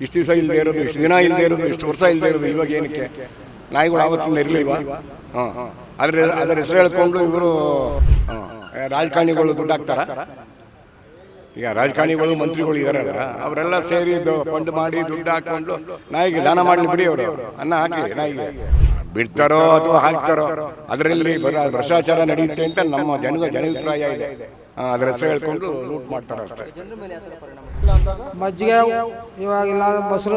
ಇಷ್ಟು ದಿವಸ ಇಲ್ಲದೆ ಇರೋದು ಇಷ್ಟು ದಿನ ಇಲ್ಲದೆ ಇರೋದು ಇಷ್ಟು ವರ್ಷ ಇಲ್ಲದೆ ಇರೋದು ಇವಾಗ ಏನಕ್ಕೆ? ನಾಯಿಗಳು ಆವತ್ತಿಂದ ಇರಲಿಲ್ವಾ? ಹಾಂ. ಅದ್ರ ಅದರ ಹೆಸರು ಹೇಳ್ಕೊಂಡು ಇವರು ರಾಜಕಾರಣಿಗಳು ದುಡ್ಡು ಹಾಕ್ತಾರ? ಈಗ ರಾಜಕಾರಣಿಗಳು ಮಂತ್ರಿಗಳು ಇದಾರಲ್ಲ ಅವರೆಲ್ಲ ಸೇರಿ ಫಂಡ್ ಮಾಡಿ ದುಡ್ಡು ಹಾಕೊಂಡು ನಾಯಿಗೆ ದಾನ ಮಾಡಲಿ ಬಿಡಿ ಅವರು ಅನ್ನ ಹಾಕಿ ನಾಯಿಗೆ. ಬಿಡ್ತಾರೋ ಅಥವಾ ಹಾಕ್ತಾರೋ ಅದರಲ್ಲಿ ಬರ ಭ್ರಷ್ಟಾಚಾರ ನಡೆಯುತ್ತೆ ಅಂತ ನಮ್ಮ ಜನ ಜನಾಭಿಪ್ರಾಯ ಇದೆ. ಅದರ ಹೆಸರು ಹೇಳ್ಕೊಂಡು ಲೂಟ್ ಮಾಡ್ತಾರೆ ಅಷ್ಟೇ ಮಜ್ಜಿಗೆ ಇವಾಗ ಇಲ್ಲ ಮೊಸರು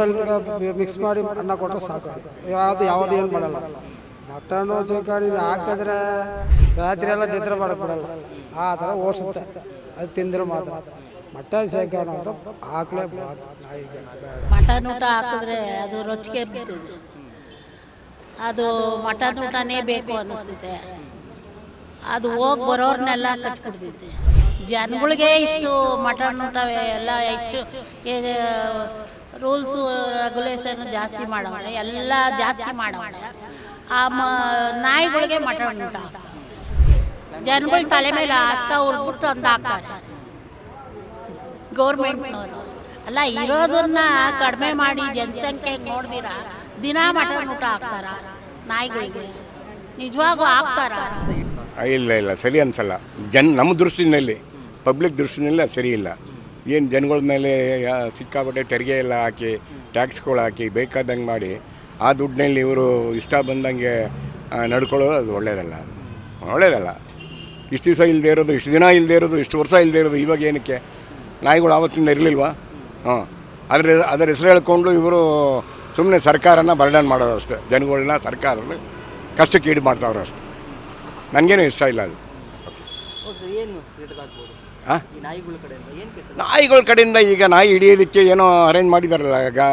ಮಿಕ್ಸ್ ಮಾಡಿ ಅನ್ನ ಕೊಟ್ಟರೆ ಸಾಕು. ಯಾವುದು ಯಾವುದು ಏನು ಮಾಡಲ್ಲ. ಮಟನ್ ಚಿಕನ್ ಹಾಕಿದ್ರೆ ರಾತ್ರಿ ಎಲ್ಲ ನಿದ್ರೆ ಮಾಡಕ್ಕೆ ಆ ಥರ ಓಡಿಸುತ್ತೆ. ಅದು ತಿಂದ್ರೆ ಮಾತ್ರ. ಮಟನ್ ಚಿಕನ್ ಅಂತ ಹಾಕ್ಲೇ ಮಟನ್ ಊಟ ಹಾಕಿದ್ರೆ ಅದು ರೊಚ್ಚಿಗೆ ಅದು ಮಟನ್ ಊಟನೇ ಬೇಕು ಅನ್ನಿಸ್ತಿದೆ ಅದು ಹೋಗಿ ಬರೋರ್ನೆಲ್ಲ ಕಚ್ಬಿಡ್ತೈತೆ. ಜನಗಳಿಗೆ ಇಷ್ಟು ಮಟನ್ ಊಟ ಎಲ್ಲ ಹೆಚ್ಚು. ರೂಲ್ಸು ರೆಗ್ಯುಲೇಷನ್ ಜಾಸ್ತಿ ಮಾಡೋಣ ಎಲ್ಲ ಜಾಸ್ತಿ ಮಾಡೋಣ ಆ ಮ, ನಾಯಿಗಳಿಗೆ ಮಟನ್ ಊಟ. ಜನಗಳ ತಲೆ ಮೇಲೆ ಹಾಸ್ತಾ ಉಳ್ಬಿಟ್ಟು ಅಂತ ಹಾಕ್ತಾರೆ ಗೌರ್ಮೆಂಟ್ನವರು. ಅಲ್ಲ, ಇರೋದನ್ನ ಕಡಿಮೆ ಮಾಡಿ ಜನಸಂಖ್ಯೆ ನೋಡ್ದಿರ, ದಿನ ಮಟನ್ ಊಟ ಹಾಕ್ತಾರ ನಾಯಿಗಳಿಗೆ. ನಿಜವಾಗೂ ಹಾಕ್ತಾರ? ಇಲ್ಲ ಇಲ್ಲ, ಸರಿ ಅನ್ಸಲ್ಲ. ಜನ್, ನಮ್ಮ ದೃಷ್ಟಿನಲ್ಲಿ ಪಬ್ಲಿಕ್ ದೃಷ್ಟಿನಲ್ಲಿ ಸರಿಯಿಲ್ಲ. ಏನು ಜನಗಳ ಮೇಲೆ ಸಿಕ್ಕಾಪಟ್ಟೆ ತೆರಿಗೆ ಎಲ್ಲ ಹಾಕಿ ಟ್ಯಾಕ್ಸ್ಗಳು ಹಾಕಿ ಬೇಕಾದಂಗೆ ಮಾಡಿ, ಆ ದುಡ್ಡಿನಲ್ಲಿ ಇವರು ಇಷ್ಟ ಬಂದಂಗೆ ನಡ್ಕೊಳ್ಳೋದು ಅದು ಒಳ್ಳೇದಲ್ಲ. ಒಳ್ಳೇದಲ್ಲ. ಇಷ್ಟು ದಿವಸ ಇಲ್ಲದೆ ಇರೋದು, ಇಷ್ಟು ದಿನ ಇಲ್ಲದೆ ಇರೋದು, ಇಷ್ಟು ವರ್ಷ ಇಲ್ಲದೆ ಇರೋದು, ಇವಾಗ ಏನಕ್ಕೆ? ನಾಯಿಗಳು ಆವತ್ತಿಂದ ಇರಲಿಲ್ವಾ? ಹಾಂ. ಅದರ ಅದರ ಹೆಸರು ಹೇಳ್ಕೊಂಡು ಇವರು ಸುಮ್ಮನೆ ಸರ್ಕಾರನ ಬರ್ಡನ್ ಮಾಡೋದು ಅಷ್ಟೇ. ಜನಗಳನ್ನ ಸರ್ಕಾರ ಕಷ್ಟಕ್ಕೆ ಈಡು ಮಾಡ್ತಾವ್ರೆ ಅಷ್ಟೇ. ನನಗೇನು ಇಷ್ಟ ಇಲ್ಲ ಅದು. ಏನು ನಾಯಿಗಳ ಕಡೆಯಿಂದ ಏನು ಕೆಟ್ಟದ ನಾಯಿಗಳ ಕಡೆಯಿಂದ ಈಗ ನಾಯಿ ಹಿಡಿಯೋದಕ್ಕೆ ಏನೋ ಅರೇಂಜ್ ಮಾಡಿದಾರಲ್ಲ ಗಾ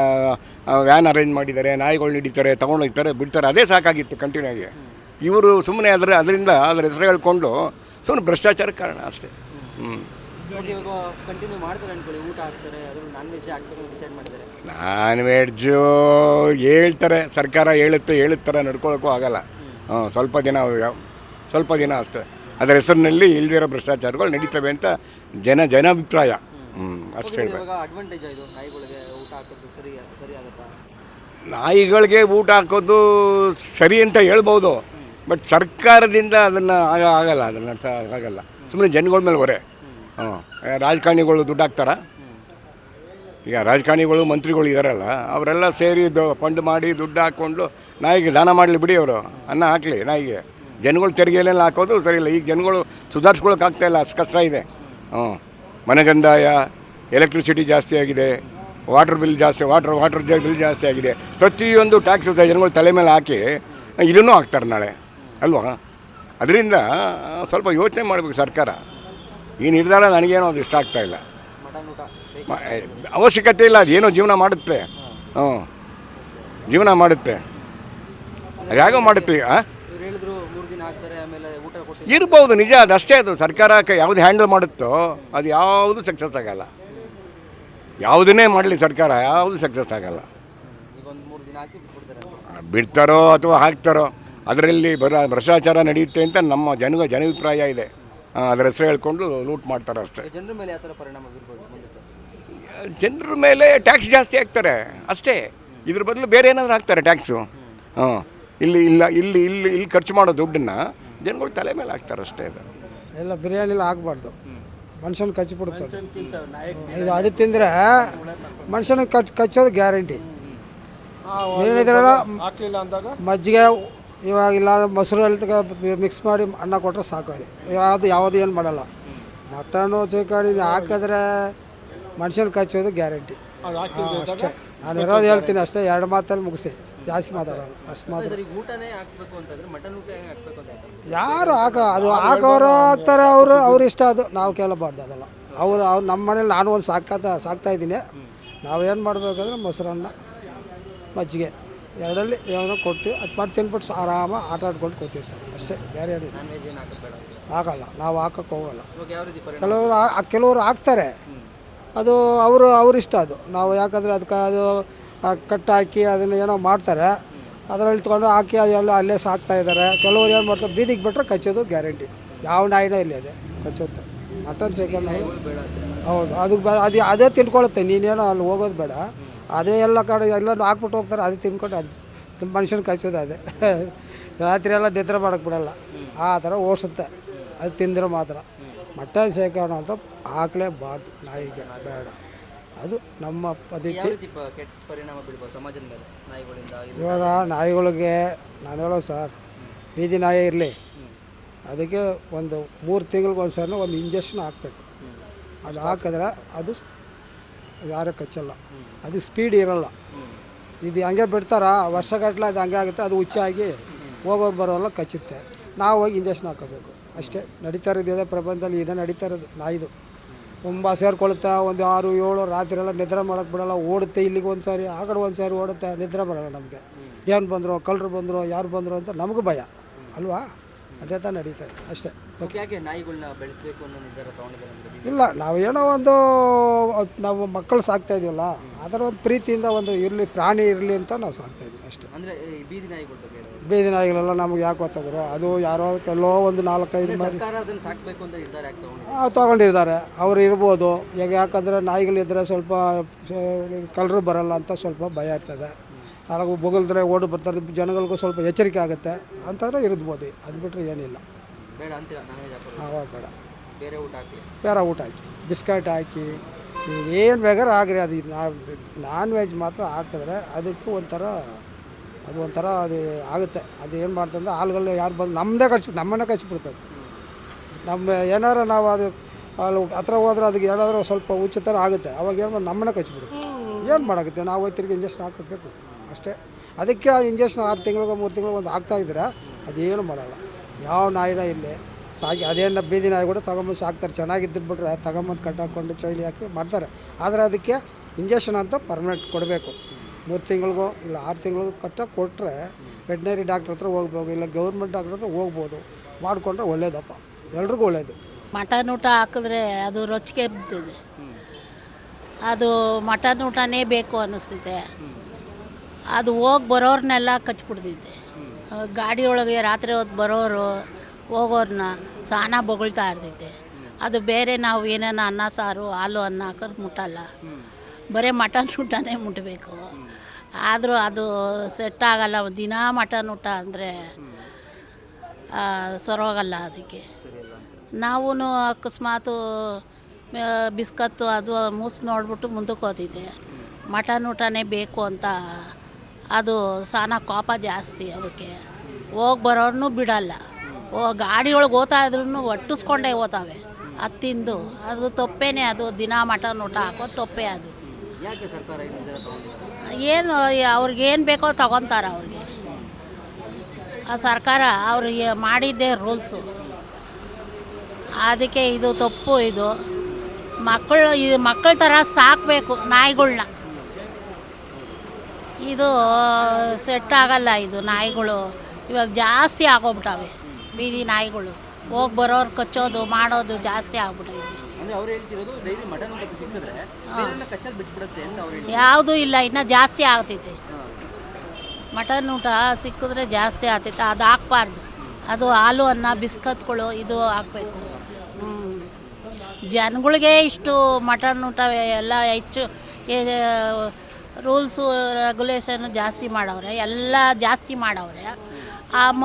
ವ್ಯಾನ್ ಅರೇಂಜ್ ಮಾಡಿದ್ದಾರೆ ನಾಯಿಗಳನ್ನ ಹಿಡಿತಾರೆ ತೊಗೊಂಡೋಗ್ತಾರೆ ಬಿಡ್ತಾರೆ ಅದೇ ಸಾಕಾಗಿತ್ತು ಕಂಟಿನ್ಯೂ ಆಗಿ. ಇವರು ಸುಮ್ಮನೆ ಆದರೆ ಅದರಿಂದ ಅದ್ರ ಹೆಸರು ಹೇಳ್ಕೊಂಡು ಸುಮ್ಮನೆ ಭ್ರಷ್ಟಾಚಾರ ಕಾರಣ ಅಷ್ಟೇ. ಹ್ಞೂ ಕಂಟಿನ್ಯೂ ಮಾಡ್ತಾರೆ ಅನ್ಕೊಳ್ಳಿ ಊಟ ಹಾಕ್ತಾರೆ ಅದ್ರ ನಾನ್ ವೆಜ್ಜು ಹೇಳ್ತಾರೆ ಸರ್ಕಾರ ಹೇಳುತ್ತೆ ಹೇಳುತ್ತಾರೆ ನಡ್ಕೊಳ್ಳೋಕ್ಕೂ ಆಗಲ್ಲ. ಹ್ಞೂ ಸ್ವಲ್ಪ ದಿನ ಸ್ವಲ್ಪ ದಿನ ಅಷ್ಟೇ. ಅದರ ಹೆಸರಿನಲ್ಲಿ ಇಲ್ದಿರೋ ಭ್ರಷ್ಟಾಚಾರಗಳು ನಡೀತವೆ ಅಂತ ಜನ ಜನಾಭಿಪ್ರಾಯ. ಹ್ಞೂ ಅಷ್ಟೇ ನಾಯಿಗಳಿಗೆ ಊಟ ಹಾಕೋದು ಸರಿ ಸರಿ ನಾಯಿಗಳಿಗೆ ಊಟ ಹಾಕೋದು ಸರಿ ಅಂತ ಹೇಳ್ಬೋದು. ಬಟ್ ಸರ್ಕಾರದಿಂದ ಅದನ್ನು ಆಗ ಆಗಲ್ಲ ಅದನ್ನು ಆಗಲ್ಲ. ಸುಮ್ಮನೆ ಜನಗಳ ಮೇಲೆ ಹೊರೆ. ಹಾಂ ರಾಜಕಾರಣಿಗಳು ದುಡ್ಡು ಹಾಕ್ತಾರ? ಈಗ ರಾಜಕಾರಣಿಗಳು ಮಂತ್ರಿಗಳು ಇದಾರಲ್ಲ ಅವರೆಲ್ಲ ಸೇರಿ ದು ಫಂಡ್ ಮಾಡಿ ದುಡ್ಡು ಹಾಕ್ಕೊಂಡು ನಾಯಿಗೆ ದಾನ ಮಾಡಲಿ ಬಿಡಿ ಅವರು. ಅನ್ನ ಹಾಕಲಿ ನಾಯಿಗೆ. ಜನಗಳು ತೆರಿಗೆಯಲ್ಲೆಲ್ಲ ಹಾಕೋದು ಸರಿ ಈಗ ಜನಗಳು ಇಲ್ಲ ಅಷ್ಟು ಕಷ್ಟ ಇದೆ. ಹ್ಞೂ. ಮನೆಗಂದಾಯ ಎಲೆಕ್ಟ್ರಿಸಿಟಿ ಜಾಸ್ತಿ ಆಗಿದೆ ವಾಟರ್ ಬಿಲ್ ಜಾಸ್ತಿ ವಾಟರ್ ವಾಟರ್ ಬಿಲ್ ಜಾಸ್ತಿ ಆಗಿದೆ. ಪ್ರತಿಯೊಂದು ಟ್ಯಾಕ್ಸ್ ಜನಗಳು ತಲೆ ಮೇಲೆ ಹಾಕಿ ಇದನ್ನು ಹಾಕ್ತಾರೆ ನಾಳೆ. ಅಲ್ವಾ? ಅದರಿಂದ ಸ್ವಲ್ಪ ಯೋಚನೆ ಮಾಡಬೇಕು ಸರ್ಕಾರ. ಈ ನಿರ್ಧಾರ ನನಗೇನೋ ಅದು ಇಷ್ಟ ಆಗ್ತಾ ಇಲ್ಲ. ಮಟನ್ ಊಟ ಬೇಕು. ಮ- ಏ, ಅವಶ್ಯಕತೆ ಇಲ್ಲ ಏನೋ ಜೀವನ ಮಾಡುತ್ತೆ. ಹ್ಞೂ. ಜೀವನ ಮಾಡುತ್ತೆ. ಅದು ಹೇಗೋ ಮಾಡುತ್ತೆ ಇವ್ರು ಹೇಳಿದ್ರು ಮೂರು ದಿನ ಹಾಕ್ತಾರೆ ಆಮೇಲೆ ಊಟ ಕೊಟ್ಟು ಇರ್ಬೋದು ನಿಜ ಅದು ಅಷ್ಟೇ ಅದು ಸರ್ಕಾರ ಯಾವ್ದು ಹ್ಯಾಂಡಲ್ ಮಾಡುತ್ತೋ ಅದು ಯಾವುದು ಸಕ್ಸಸ್ ಆಗಲ್ಲ. ಯಾವುದನ್ನೇ ಮಾಡಲಿ ಸರ್ಕಾರ ಯಾವುದು ಸಕ್ಸಸ್ ಆಗಲ್ಲ. ಈಗ ಒಂದು ಮೂರು ದಿನ ಹಾಕಿ ಬಿಟ್ಬಿಡ್ತಾರೆ ಅಂತ. ಬಿಡ್ತಾರೋ ಅಥವಾ ಹಾಕ್ತಾರೋ ಅದರಲ್ಲಿ ಬರ ಭ್ರಷ್ಟಾಚಾರ ನಡೆಯುತ್ತೆ ಅಂತ ನಮ್ಮ ಜನ ಜನಾಭಿಪ್ರಾಯ ಇದೆ. ಆ, ಅದರ ಹೆಸರು ಹೇಳ್ಕೊಂಡು ಲೂಟ್ ಮಾಡ್ತಾರೆ ಅಷ್ಟೇ. ಜನರ ಮೇಲೆ ಯಾವ ಥರ ಪರಿಣಾಮ ಬೀರ್ಬೋದು ಮುಂದಕ್ಕೆ? ಜನರ ಮೇಲೆ ಟ್ಯಾಕ್ಸ್ ಜಾಸ್ತಿ ಹಾಕ್ತಾರೆ ಅಷ್ಟೇ. ಇದ್ರ ಬದಲು ಬೇರೆ ಏನಾದರೂ ಹಾಕ್ತಾರೆ ಟ್ಯಾಕ್ಸು ಹಾಂ ಇಲ್ಲಿ ಇಲ್ಲ ಇಲ್ಲಿ ಇಲ್ಲಿ ಇಲ್ಲಿ ಖರ್ಚು ಮಾಡೋ ದುಡ್ಡನ್ನು ಜನಗಳು ತಲೆ ಮೇಲೆ ಹಾಕ್ತಾರೆ ಅಷ್ಟೇ ಇದು ಎಲ್ಲ ಬಿರಿಯಾನಿಲಿ ಹಾಕ್ಬಾರ್ದು ಮನುಷ್ಯನ ಕಚ್ಚಿಬಿಡ್ತದೆ ಇದು ಅದು ತಿಂದರೆ ಮನುಷ್ಯನ ಕಚ್ ಕಚ್ಚೋದು ಗ್ಯಾರಂಟಿ. ಏನಿದ್ರಲ್ಲ ಮಜ್ಜಿಗೆ ಇವಾಗ ಇಲ್ಲ ಮೊಸರು ಮಿಕ್ಸ್ ಮಾಡಿ ಅನ್ನ ಕೊಟ್ಟರೆ ಸಾಕು ಅದು. ಯಾವುದು ಯಾವುದು ಏನು ಮಾಡಲ್ಲ. ಮಟನ್ನು ಚಿಕನ್ ಹಾಕಿದ್ರೆ ಮನುಷ್ಯನ ಕಚ್ಚೋದು ಗ್ಯಾರಂಟಿ. ಅಷ್ಟೇ. ನಾನು ಇರೋದು ಹೇಳ್ತೀನಿ ಅಷ್ಟೇ. ಎರಡು ಮಾತಲ್ಲಿ ಮುಗಿಸಿ. ಜಾಸ್ತಿ ಮಾತಾಡೋಲ್ಲ. ಅಷ್ಟು ಮಾತಾಡ ಸರ್ ಈಗ ಊಟನೇ ಹಾಕ್ಬೇಕು ಅಂತಂದ್ರೆ ಮಟನ್ ಊಟ ಹೆಂಗೆ ಹಾಕ್ಬೇಕು ಅಂತ ಹೇಳ್ತಾರೆ? ಯಾರು ಹಾಕ ಅದು ಹಾಕೋರು ಹಾಕ್ತಾರೆ ಅವರು ಅವ್ರ ಇಷ್ಟ ಅದು. ನಾವು ಕೇಳಬಾರ್ದು ಅದೆಲ್ಲ. ಅವರು ಅವ್ರು ನಮ್ಮ ಮನೇಲಿ ನಾನು ಒಂದು ಸಾಕಾತ ಸಾಕ್ತಾ ಇದ್ದೀನಿ. ನಾವೇನು ಮಾಡಬೇಕಂದ್ರೆ ಮೊಸರನ್ನ ಮಜ್ಜಿಗೆ. ಎರಡಲ್ಲಿ ಯಾವುದೋ ಕೊಟ್ಟು ಅದು ಮಾಡಿ ತಿನ್ಬಿಟ್ಟು ಆರಾಮ ಆಟ ಆಡ್ಕೊಂಡು ಕೂತಿರ್ತಾರೆ. ಅಷ್ಟೇ ಬೇರೆ ಏನು ಹಾಕಲ್ಲ ವೆಜ್ ಏನು ಹಾಕೋದು ಆಗಲ್ಲ ನಾವು ಹಾಕಕ್ಕೆ ಹೋಗಲ್ಲ. ಇವಾಗ ಯಾವ ರೀತಿ ಪರಿಣಾಮ? ಕೆಲವರು ಆ- ಕೆಲವರು ಹಾಕ್ತಾರೆ. ಅದು ಅವರು ಅವ್ರ ಇಷ್ಟ ಅದು. ನಾವು ಯಾಕಂದರೆ ಅದಕ್ಕೆ ಅದು ಆ ಕಟ್ ಹಾಕಿ ಅದನ್ನು ಏನೋ ಮಾಡ್ತಾರೆ. ಅದರಲ್ಲಿ ತೊಗೊಂಡು ಹಾಕಿ ಅದೆಲ್ಲ ಅಲ್ಲೇ ಸಾಕ್ತಾ ಇದ್ದಾರೆ. ಕೆಲವರು ಏನು ಮಾಡ್ತಾರೆ ಬೀದಿಗೆ ಬಿಟ್ಟರೆ ಕಚ್ಚೋದು ಗ್ಯಾರಂಟಿ. ಯಾವ ನಾಯಿನೋ ಇಲ್ಲ ಅದೇ ಕಚ್ಚುತ್ತೆ. ಮಟನ್ ಚಿಕನ್ ಹೌದು ಅದು ಬ ಅದು ಅದೇ ತಿನ್ಕೊಳ್ಳುತ್ತೆ ನೀನೇನೋ ಅಲ್ಲಿ ಹೋಗೋದು ಬೇಡ. ಅದೇ ಎಲ್ಲ ಕಡೆ ಎಲ್ಲ ಹಾಕ್ಬಿಟ್ಟು ಹೋಗ್ತಾರೆ ಅದೇ ತಿನ್ಕೊಂಡು ಅದು ಮನುಷ್ಯನ ಕಚ್ಚೋದು ಅದೇ. ರಾತ್ರಿ ಎಲ್ಲ ನಿದ್ರೆ ಮಾಡಕ್ಕೆ ಬಿಡಲ್ಲ. ಆ ಥರ ಓಡಿಸುತ್ತೆ. ಅದು ತಿಂದರೆ ಮಾತ್ರ. ಮಟನ್ ಶೇಖರಣೆ ಅಂತ ಹಾಕ್ಲೇಬಾರ್ದು. ನಾಯಿಗೆ ಬೇಡ. ಅದು ನಮ್ಮ ಪದ್ಧತಿ. ಯಾವ ರೀತಿ ಪ- ಕೆಟ್ಟ ಪರಿಣಾಮ ಬೀಳ್ಬೋದು ಸಮಾಜದ ಮೇಲೆ ನಾಯಿಗಳಿಂದ? ಇದು- ಇವಾಗ ನಾಯಿಗಳಿಗೆ ನಾನು ಹೇಳೋ ಸರ್ ಬೀದಿ ನಾಯಿ ಇರಲಿ. ಅದಕ್ಕೆ ಒಂದು ಮೂರು ತಿಂಗಳಿಗೆ ಒಂದು ಸಲ ಒಂದು ಇಂಜೆಕ್ಷನ್ ಹಾಕಬೇಕು. ಅದು ಹಾಕಿದ್ರೆ ಅದು ಯಾರೂ ಕಚ್ಚಲ್ಲ. ಅದು ಸ್ಪೀಡ್ ಇರಲ್ಲ. ಇದು ಹಂಗೆ ಬಿಡ್ತಾರ? ವರ್ಷಗಟ್ಟಲೆ ಅದು ಹಂಗೆ ಆಗುತ್ತೆ ಅದು ಹುಚ್ಚಾಗಿ ಹೋಗೋ ಬರೋಲ್ಲ ಕಚ್ಚುತ್ತೆ. ನಾವು ಹೋಗಿ ಇಂಜೆಕ್ಷನ್ ಹಾಕೋಬೇಕು. ಅಷ್ಟೇ ನಡೀತಾ ಇರೋದು ಇದೇ ಪ್ರಪಂಚದಲ್ಲಿ ಇದೇ ನಡೀತಾ ಇರೋದು ನಾಯಿದು. ತುಂಬ ಸೇರ್ಕೊಳ್ತಾ ಒಂದು ಆರು, ಏಳು ರಾತ್ರಿ ಎಲ್ಲ ನಿದ್ರೆ ಮಾಡೋಕ್ಕೆ ಬಿಡಲ್ಲ. ಓಡುತ್ತೆ ಇಲ್ಲಿಗೆ ಒಂದು ಸಾರಿ ಆ ಕಡೆ ಒಂದು ಸಾರಿ ಓಡುತ್ತೆ, ನಿದ್ರೆ ಬರೋಲ್ಲ ನಮಗೆ. ಏನು ಬಂದರು, ಕಳ್ಳರು ಬಂದರು, ಯಾರು ಬಂದರು ಅಂತ ನಮಗೂ ಭಯ. ಅಲ್ವಾ? ಅದೇ ಥರ ನಡೀತಾ ಇದೆ. ಅಷ್ಟೇ. ಯಾಕೆ ನಾಯಿಗಳನ್ನ ಬೆಳೆಸಬೇಕು ಅನ್ನೋ ನಿರ್ಧಾರ ತಗೊಂಡಿದ್ದಾರೆ ಇಲ್ಲ ನಾವು ಏನೋ ಒಂದು ನಾವು ಮಕ್ಕಳು ಸಾಕ್ತಾ ಇದೀವಲ್ಲ ಅದರ ಒಂದು ಪ್ರೀತಿಯಿಂದ ಒಂದು ಇರಲಿ ಪ್ರಾಣಿ ಇರಲಿ ಅಂತ ನಾವು ಸಾಕ್ತಾ ಇದೀವಿ ಅಷ್ಟೇ. ಅಂದ್ರೆ ಈ ಬೀದಿ ನಾಯಿಗಳ ಬಗ್ಗೆ ಹೇಳೋದು. ಬೀದಿ ನಾಯಿಗಳೆಲ್ಲ ನಮ್ಗೆ ಯಾಕೆ ಗೊತ್ತಾಗ್ರು ಅದು ಯಾರೋ ಕೆಲವೋ ಒಂದು ನಾಲ್ಕೈದು ಮರಿ ಸರ್ಕಾರ ಅದನ್ನ ಸಾಕ್ಬೇಕು ಅಂತ ನಿರ್ಧಾರ ಯಾಕೆ ತಗೊಂಡಿದೆ ಆ, ತಗೊಂಡಿರ್ತಾರೆ ಅವ್ರು ಇರ್ಬೋದು. ಈಗ ಯಾಕಂದರೆ ನಾಯಿಗಳಿದ್ರೆ ಸ್ವಲ್ಪ ಕಲರು ಬರಲ್ಲ ಅಂತ ಸ್ವಲ್ಪ ಭಯ ಇರ್ತದೆ. ನಾಲ್ಕು ಬೊಗಲ್ದ್ರೆ ಓಡಿ ಬರ್ತಾರೆ. ಜನಗಳಿಗೂ ಸ್ವಲ್ಪ ಎಚ್ಚರಿಕೆ ಆಗುತ್ತೆ. ಅಂತಂದ್ರೆ ಇರ್ಬೋದು. ಅದು ಬಿಟ್ಟರೆ ಏನಿಲ್ಲ. ಬೇಡ ಅಂತೀರ? ನಾನ್ ವೆಜ್ ಹಾಕೋದು ಆವಾಗ ಬೇಡ. ಬೇರೆ ಊಟ ಹಾಕಿ. ಬೇರೆ ಊಟ ಹಾಕಿ. ಬಿಸ್ಕಟ್ ಹಾಕಿ. ಏನು ಬೇಕಾದ್ರೆ ಆಗ್ರಿ ಅದು ನಾನ್ ವೆಜ್ ಮಾತ್ರ ಹಾಕಿದ್ರೆ ಅದಕ್ಕೆ ಒಂಥರ ಅದು ಒಂಥರ ಅದು ಆಗುತ್ತೆ. ಅದು ಏನು ಮಾಡ್ತಂದ್ರೆ ಆಳುಗಳು ಯಾರು ಬಂದು ನಮ್ಮದೇ ಕಚ್ಚಿ ನಮ್ಮನ್ನೇ ಕಚ್ಚಿಬಿಡ್ತದೆ ನಮ್ಮ ಏನಾರು ನಾವು ಅದು ಅಲ್ಲಿ ಹತ್ರ ಹೋದ್ರೆ ಅದಕ್ಕೆ ಏನಾದರೂ ಸ್ವಲ್ಪ ಉಚಿತರ ಥರ ಆಗುತ್ತೆ. ಅವಾಗ ಏನು ಮಾಡಿ ನಮ್ಮನ್ನೇ ಕಚ್ಚಿಬಿಡುತ್ತೆ ಏನು ಮಾಡೋಗುತ್ತೆ ನಾವು ತಿರ್ಗಿ ಇಂಜೆಕ್ಷನ್ ಹಾಕಬೇಕು. ಅಷ್ಟೇ. ಅದಕ್ಕೆ ಆ ಇಂಜೆಕ್ಷನ್ ಆರು ತಿಂಗಳಿಗೆ ಮೂರು ತಿಂಗಳಿಗೆ ಒಂದು ಹಾಕ್ತಾ ಇದ್ರೆ ಅದೇನು ಮಾಡಲ್ಲ. ಯಾವ ನಾಯಿನ ಇಲ್ಲಿ? ಸಾಕಿ, ಅದೇನು ಬೀದಿ ನಾಯಿ ಕೂಡ ತಗೊಂಬಂದು ಸಾಕ್ತಾರೆ. ಚೆನ್ನಾಗಿದ್ದು ಬಿಟ್ರೆ ತಗೊಂಬಂದು ಕಟ್ಟಾಕೊಂಡು ಚೈಲಿ ಹಾಕಿ ಮಾಡ್ತಾರೆ. ಆದರೆ ಅದಕ್ಕೆ ಇಂಜೆಕ್ಷನ್ ಅಂತ ಪರ್ಮನೆಂಟ್ ಕೊಡಬೇಕು. ಮೂರು ತಿಂಗಳಿಗೋ ಇಲ್ಲ ಆರು ತಿಂಗಳಿಗೂ ಕಟ್ಟ ಕೊಟ್ಟರೆ ವೆಟ್ನರಿ ಡಾಕ್ಟ್ರ್ ಹತ್ರ ಹೋಗ್ಬೋದು, ಇಲ್ಲ ಗೌರ್ಮೆಂಟ್ ಡಾಕ್ಟ್ರ್ ಹತ್ರ ಹೋಗ್ಬೋದು. ಮಾಡಿಕೊಂಡ್ರೆ ಒಳ್ಳೇದಪ್ಪ. ಎಲ್ರಿಗೂ ಒಳ್ಳೇದು. ಮಟನ್ ಊಟ ಹಾಕಿದ್ರೆ ಅದು ರೊಚ್ಚಿಗೆ ಬಿದ್ದಿದೆ. ಅದು ಮಟನ್ ಊಟನೇ ಬೇಕು ಅನ್ನಿಸ್ತಿದೆ ಅದು ಹೋಗಿ ಬರೋರ್ನೆಲ್ಲ ಕಚ್ಬಿಡ್ತಿದ್ದೆ ಗಾಡಿ ಒಳಗೆ ರಾತ್ರಿ ಹೊತ್ತು ಬರೋರು ಹೋಗೋರನ್ನ ಸಾನ ಬೊಗಳ್ತಾ ಇರ್ತೈತೆ. ಅದು ಬೇರೆ ನಾವು ಏನೇನು ಅನ್ನ, ಸಾರು, ಹಾಲು, ಅನ್ನ ಹಾಕೋದು ಮುಟ್ಟಲ್ಲ. ಬರೀ ಮಟನ್ ಊಟನೇ ಮುಟ್ಟಬೇಕು ಆದರೂ ಅದು ಸೆಟ್ ಆಗಲ್ಲ. ದಿನ ಮಟನ್ ಊಟ ಅಂದರೆ ಸರೋಗಲ್ಲ ಅದಕ್ಕೆ. ನಾವು ಅಕಸ್ಮಾತು ಬಿಸ್ಕತ್ತು ಅದು ಮೂಸ್ ನೋಡ್ಬಿಟ್ಟು ಮುಂದಕ್ಕೆ ಹೋದಿದ್ದೆ. ಮಟನ್ ಊಟನೇ ಬೇಕು ಅಂತ ಅದು ಸಾನ ಕೋಪ ಜಾಸ್ತಿ ಅದಕ್ಕೆ. ಹೋಗಿ ಬರೋನು ಬಿಡಲ್ಲ. ಓ ಗಾಡಿ ಒಳಗೆ ಓದ್ತಾ ಇದ್ರೂ ಒಟ್ಟಿಸ್ಕೊಂಡೇ ಓದ್ತಾವೆ ಅದು ತಿಂದು. ಅದು ತಪ್ಪೇನೆ ಅದು. ದಿನ ಮಟನ್ ಊಟ ಹಾಕೋದು ತೊಪ್ಪೇ ಅದು. ಏನು ಅವ್ರಿಗೆ ಏನು ಬೇಕೋ ತಗೊತಾರೆ ಅವ್ರಿಗೆ. ಆ ಸರ್ಕಾರ ಅವ್ರಿಗೆ ಮಾಡಿದ್ದೇ ರೂಲ್ಸು. ಅದಕ್ಕೆ ಇದು ತಪ್ಪು ಇದು. ಮಕ್ಕಳು ಈ ಮಕ್ಕಳ ಥರ ಸಾಕಬೇಕು ನಾಯಿಗಳ್ನ. ಇದು ಸೆಟ್ ಆಗಲ್ಲ ಇದು ನಾಯಿಗಳು. ಇವಾಗ ಜಾಸ್ತಿ ಆಗೋಗ್ಬಿಟ್ಟವೆ ಬೀದಿ ನಾಯಿಗಳು. ಹೋಗಿ ಬರೋರು ಕಚ್ಚೋದು ಮಾಡೋದು ಜಾಸ್ತಿ ಆಗ್ಬಿಟ್ಟಿದೆ ಯಾವುದೂ ಇಲ್ಲ ಇನ್ನೂ ಜಾಸ್ತಿ ಆಗ್ತೈತೆ ಮಟನ್ ಊಟ ಸಿಕ್ಕಿದ್ರೆ ಜಾಸ್ತಿ ಆಗ್ತೈತೆ ಅದು ಹಾಕ್ಬಾರ್ದು. ಅದು ಹಾಲು ಅನ್ನ ಬಿಸ್ಕತ್ಗಳು ಇದು ಹಾಕ್ಬೇಕು. ಜನಗಳಿಗೆ ಇಷ್ಟು ಮಟನ್ ಊಟ ಎಲ್ಲ ಹೆಚ್ಚು ರೂಲ್ಸು ರೆಗ್ಯುಲೇಷನ್ ಜಾಸ್ತಿ ಮಾಡವ್ರೆ, ಎಲ್ಲ ಜಾಸ್ತಿ ಮಾಡವ್ರೆ. ಆ ಮ,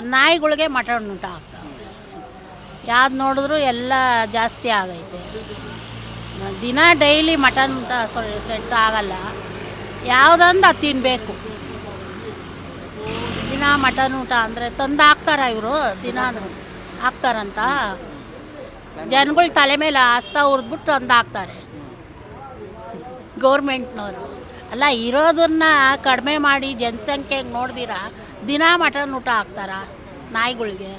ನಾಯಿಗಳಿಗೆ ಮಟನ್ ಊಟ ಆಗ್ತಾವ್ರೆ. ಯಾವ್ದು ನೋಡಿದ್ರು ಎಲ್ಲ ಜಾಸ್ತಿ ಆಗೈತೆ. ದಿನ ಡೈಲಿ ಮಟನ್ ಊಟ ಸೆಟ್ ಆಗಲ್ಲ. ಯಾವುದಂದು ಅದು ತಿನ್ನಬೇಕು ದಿನ ಮಟನ್ ಊಟ ಅಂದರೆ ತಂದು ಹಾಕ್ತಾರ ಇವರು ದಿನ ಹಾಕ್ತಾರಂತ. ಜನಗಳು ತಲೆ ಮೇಲೆ ಆಸ್ತಾ ಹುರಿದ್ಬಿಟ್ಟು ತಂದು ಹಾಕ್ತಾರೆ ಗೌರ್ಮೆಂಟ್ನವರು. ಅಲ್ಲ ಇರೋದನ್ನ ಕಡಿಮೆ ಮಾಡಿ ಜನಸಂಖ್ಯೆಗೆ ನೋಡ್ದಿರ? ದಿನ ಮಟನ್ ಊಟ ಹಾಕ್ತಾರ ನಾಯಿಗಳಿಗೆ?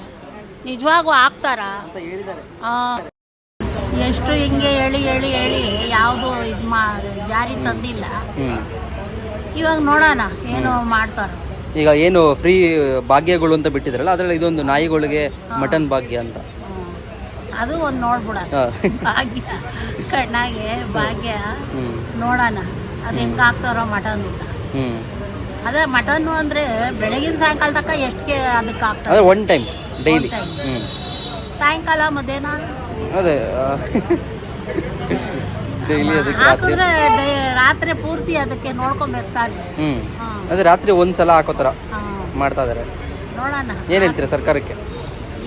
ನಿಜವಾಗೂ ಹಾಕ್ತಾರ? ಎಷ್ಟು ಹಿಂಗೆ ಹೇಳಿ ಹೇಳಿ ಹೇಳಿ ಯಾವುದು ಇದು ಮಾ ಜಾರಿ ತಂದಿಲ್ಲ. ಇವಾಗ ನೋಡೋಣ ಏನು ಮಾಡ್ತಾರೆ. ಈಗ ಏನು ಫ್ರೀ ಭಾಗ್ಯಗಳು ಅಂತ ಬಿಟ್ಟಿದ್ರಲ್ಲ ಅದರಲ್ಲಿ ಇದೊಂದು ನಾಯಿಗಳಿಗೆ ಮಟನ್ ಭಾಗ್ಯ ಅಂತ. ಅದು ಒಂದು ನೋಡ್ಬಿಡ ಭಾಗ್ಯ ಕಣ್ಣಾಗೆ ಭಾಗ್ಯ. ನೋಡೋಣ. ಅದು ಹೆಂಗೆ ಹಾಕ್ತಾರೋ ಮಟನ್ ಊಟ. ಅದೇ ಮಟನ್ ಅಂದ್ರೆ ಬೆಳಗಿನ ಸಾಯಂಕಾಲ ತನಕ ಎಷ್ಟಕ್ಕೆ ಅದಕ್ಕೆ ಹಾಕ್ತಾರೆ? ಅದೇ ಒನ್ ಟೈಮ್ ಡೈಲಿ ಸಾಯಂಕಾಲ ಮಧ್ಯಾಹ್ನ? ಅದೇ ಡೈಲಿ ಅದಕ್ಕೆ ರಾತ್ರಿ. ಹಾಕಿದ್ರೆ ಡೈ- ರಾತ್ರಿ ಪೂರ್ತಿ ಅದಕ್ಕೆ ನೋಡ್ಕೊಂಡು ಹ್ಞೂ ಹ್ಮ್ ಅದೇ ರಾತ್ರಿ ಒಂದು ಸಲ ಹಾಕೋತರ ಮಾಡ್ತಾ ಇದ್ದಾರೆ ನೋಡೋಣ. ಏನು ಹೇಳ್ತೀರಾ ಸರ್ಕಾರಕ್ಕೆ?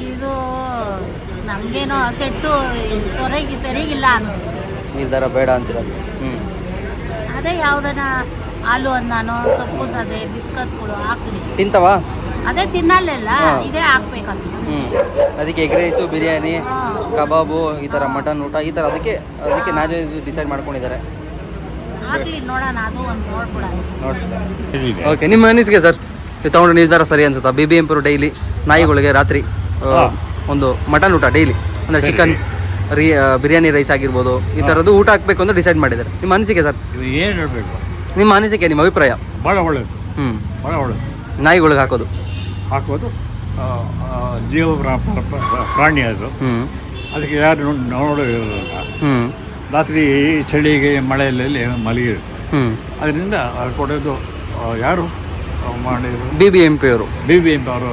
ಇದು ನಮಗೇನೋ ಸೆಟ್ಟು ಸೊರಗಿ ಸರಿಗಿಲ್ಲ ಅನ್ನೋದು. ನಿರ್ಧಾರ ಬೇಡ ಅಂತೀರ? ಹ್ಞೂ ಅದೇ ಯಾವ್ದನ ಹಾಲು ಅನ್ನನೋ ಸೊಪ್ಪು ಸದೆ ಬಿಸ್ಕತ್ಗಳು ಹಾಕ್ಲಿ. ತಿಂತವಾ? ಅದೇ ತಿನ್ನಲ್ಲೆಲ್ಲ. ಇದೇ ಹಾಕ್ಬೇಕಂತ ಹ್ಞೂ ಅದಕ್ಕೆ ಎಗ್ ರೈಸು ಬಿರಿಯಾನಿ ಕಬಾಬು ಈ ಥರ ಮಟನ್ ಊಟ ಈ ಥರ ಅದಕ್ಕೆ ಅದಕ್ಕೆ ನಾನ್ ಡಿಸೈಡ್ ಮಾಡ್ಕೊಂಡಿದ್ದಾರೆ. ಹಾಕ್ಲಿ ನೋಡೋಣ ಅದು ಒಂದು ನೋಡ್ಬಿಡೋಣ. ಓಕೆ ನಿಮ್ಮ ಅನಿಸಿಕೆ ಸರ್? ನೀವು ತಗೊಂಡು ನಿರ್ಧಾರ ಸರಿ ಅನ್ಸುತ್ತಾ? ಬಿ ಬಿ ಎಂಪುರು ಡೈಲಿ ನಾಯಿಗಳಿಗೆ ರಾತ್ರಿ ಒಂದು ಮಟನ್ ಊಟ ಡೈಲಿ ಅಂದರೆ ಚಿಕನ್. ರೀ ಬಿರಿಯಾನಿ ರೈಸ್ ಆಗಿರ್ಬೋದು ಈ ಥರದ್ದು ಊಟ ಹಾಕಬೇಕು ಅಂತ ಡಿಸೈಡ್ ಮಾಡಿದ್ದಾರೆ. ನಿಮ್ಮ ಅನಿಸಿಕೆ ಸರ್? ಏನು ಹೇಳಬೇಕು? ನಿಮ್ಮ ಅನಿಸಿಕೆ ನಿಮ್ಮ ಅಭಿಪ್ರಾಯ? ಭಾಳ ಒಳ್ಳೆಯದು ಹ್ಞೂ ಭಾಳ ಒಳ್ಳೆಯದು ನಾಯಿಗಳಿಗೆ ಹಾಕೋದು. ಹಾಕೋದು. ಜೀವ ಪ್ರಾ- ಪ್ರಾ- ಪ್ರಾ- ಪ್ರಾಣಿ ಅದು. ಅದಕ್ಕೆ ಯಾರು ನೋಡೋದಿರಲ್ಲ ಹ್ಞೂ ರಾತ್ರಿ ಚಳಿಗೆ ಮಳೆಯಲ್ಲಿ ಮಲಗಿರುತ್ತೆ. ಅದರಿಂದ ಅದು ಕೊಡೋದು ಯಾರು? ಮಾಡಿದ್ರು ಬಿ ಬಿ ಎಂ ಪಿ ಅವರು. ಬಿ ಬಿ ಎಂ ಅವರು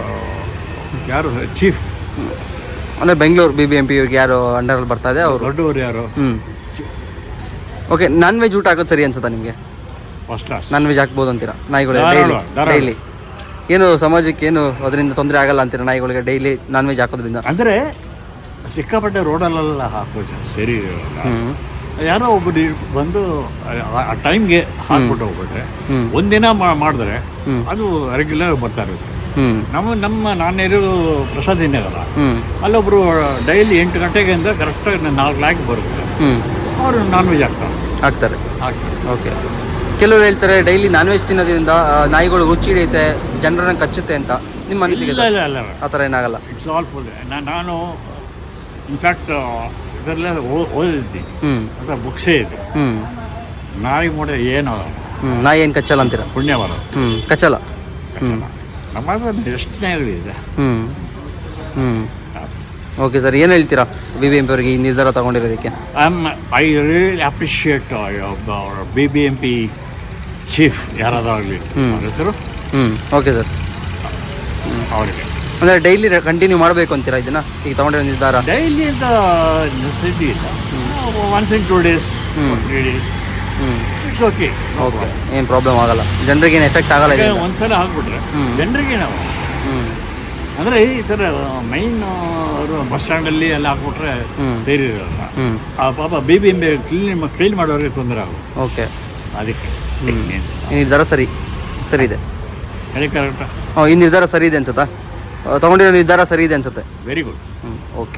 ಯಾರು? ಚೀಫ್ ಅಂದರೆ Bengaluru B B M P ಇವ್ರಿಗೆ ಯಾರು ಅಂಡರಲ್ಲಿ ಬರ್ತಾ ಇದೆ ಅವರು? ದೊಡ್ಡವರು ಯಾರು? ಹ್ಞೂ ಓಕೆ ನಾನ್ ವೆಜ್ ಊಟ ಹಾಕೋದು ಸರಿ ಅನ್ಸುತ್ತಾ ನಿಮಗೆ? ಫಸ್ಟ್ ಕ್ಲಾಸ್ ನಾನ್ ವೆಜ್ ಹಾಕ್ಬೋದು ಅಂತೀರಾ? ನಾಯಿಗಳಿಗೆ ಡೈಲಿ ಧಾರಾಳ. ಡೈಲಿ ಏನು ಸಮಾಜಕ್ಕೆ ಏನು ಅದರಿಂದ ತೊಂದರೆ ಆಗಲ್ಲ ಅಂತೀರಾ ನಾಯಿಗಳಿಗೆ ಡೈಲಿ ನಾನ್ ವೆಜ್ ಹಾಕೋದ್ರಿಂದ? ಅಂದ್ರೆ ಸಿಕ್ಕಾಪಟ್ಟೆ ರೋಡಲ್ಲೆಲ್ಲ ಹಾಕೋದು ಸರಿ. ಇರಲ್ಲ. ಹ್ಞೂ ಯಾರೋ ಒಬ್ಬರು ಬಂದು ಆ- ಆ ಟೈಮ್ಗೆ ಹಾಕ್ಬಿಟ್ಟು ಹೋಗ್ಬಿಟ್ರೆ ಹ್ಮ್. ಒಂದಿನ ಮಾ- ಮಾಡಿದ್ರೆ ಅದು ರೆಗ್ಯುಲರ್ ಬರ್ತಾ ಇರುತ್ತೆ. ನಮ್ಮ ನಮ್ಮ ನಾನಿರೋ ಪ್ರಸಾದ್ ಹ್ಞೂ ಅಲ್ಲೊಬ್ರು ಡೈಲಿ ಎಂಟು ಗಂಟೆಗಿಂದ ಕರೆಕ್ಟ್ ಕರೆಕ್ಟಾಗಿ ನಾಲ್ಕು ಲ್ಯಾಕ್ ಬರುತ್ತೆ. ಅವರು ನಾನ್ ವೆಜ್ ಹಾಕ್ತಾರೆ ಹಾಕ್ತಾರೆ ಓಕೆ. ಕೆಲವರು ಹೇಳ್ತಾರೆ ಡೈಲಿ ನಾನ್ ವೆಜ್ ತಿನ್ನೋದ್ರಿಂದ ನಾಯಿಗಳು ರುಚಿ ಹಿಡಿಯುತ್ತೆ ಜನರನ್ನ ಕಚ್ಚುತ್ತೆ ಅಂತ. ನಿಮ್ಮ ಮನಸ್ಸಿಗೆ ಆ ಥರ ಏನಾಗಲ್ಲ? ಇಟ್ಸ್ ಆಲ್ ಫುಲ್ ನಾನು ಇನ್ಫ್ಯಾಕ್ಟ್ ಇದರಲ್ಲೇ ಓದಿದ್ದೀನಿ. ಅಂತ ಬುಕ್ಸೇ ಇದೆ. ನಾಯಿ ಮೂಡೆ ಏನು ನಾಯಿ ಏನು ಕಚ್ಚಲ್ಲ ಅಂತೀರ? ಪುಣ್ಯ ಬರೋದು ಹ್ಞೂ ಕಚ್ಚಲ್ಲ. ನಮ್ಮ ಹ್ಞೂ ಹ್ಞೂ ಓಕೆ ಸರ್? ಏನು ಹೇಳ್ತೀರಾ? ಬಿ ಬಿ ಎಂ ಪಿ ಅವರಿಗೆ ಈ ನಿರ್ಧಾರ ತಗೊಂಡಿರೋದಕ್ಕೆ? I really appreciate B B M P chief ಯಾರಾದಾಗಲಿ ಹೆಸರು ಹ್ಞೂ ಓಕೆ ಸರ್ ಅವರಿಗೆ. ಅಂದರೆ ಡೈಲಿ ಕಂಟಿನ್ಯೂ ಮಾಡಬೇಕು ಅಂತೀರಾ ಇದನ್ನ? ಈಗ ತಗೊಂಡಿರೋ ನಿರ್ಧಾರ? ಡೈಲಿ ಅಂತ ನೆಸೆಸಿಟಿ ಇಲ್ಲ. Once in two days hmm three days hmm it's okay okay ಏನು ಪ್ರಾಬ್ಲಮ್ ಆಗಲ್ಲ. ಜನರಿಗೆ ಏನು ಎಫೆಕ್ಟ್ ಆಗಲ್ಲ ಇದರಿಂದ. ಒಂದ್ಸಲ ಹಾಕ್ಬಿಟ್ರೆ ಹ್ಮ್. ಜನರಿಗೆ ನಾವು. ಹ್ಞೂ ಅಂದರೆ ಈ ಥರ ಮೈನ್ ಅವರು ಬಸ್ ಸ್ಟ್ಯಾಂಡಲ್ಲಿ ಎಲ್ಲ ಹಾಕ್ಬಿಟ್ರೆ ಹ್ಮ್. ಸೇರಿ ಇರಲ್ಲ ಹ್ಞೂ ಆ ಪಾಪ B B M P clean clean ಮಾಡೋರಿಗೆ ತೊಂದರೆ ಆಗುತ್ತೆ ಓಕೆ ಅದಕ್ಕೆ ಈ ನಿರ್ಧಾರ ಸರಿ. ಸರಿ ಇದೆ. ಹೇಳಿ ಕರೆಕ್ಟಾ? ಹ್ಞೂ ಈ ನಿರ್ಧಾರ ಸರಿ ಇದೆ ಅನ್ಸುತ್ತಾ? ಆ, ತಗೊಂಡಿರೋ ನಿರ್ಧಾರ ಸರಿ ಇದೆ ಅನ್ಸುತ್ತೆ. ವೆರಿ ಗುಡ್ ಹ್ಞೂ ಓಕೆ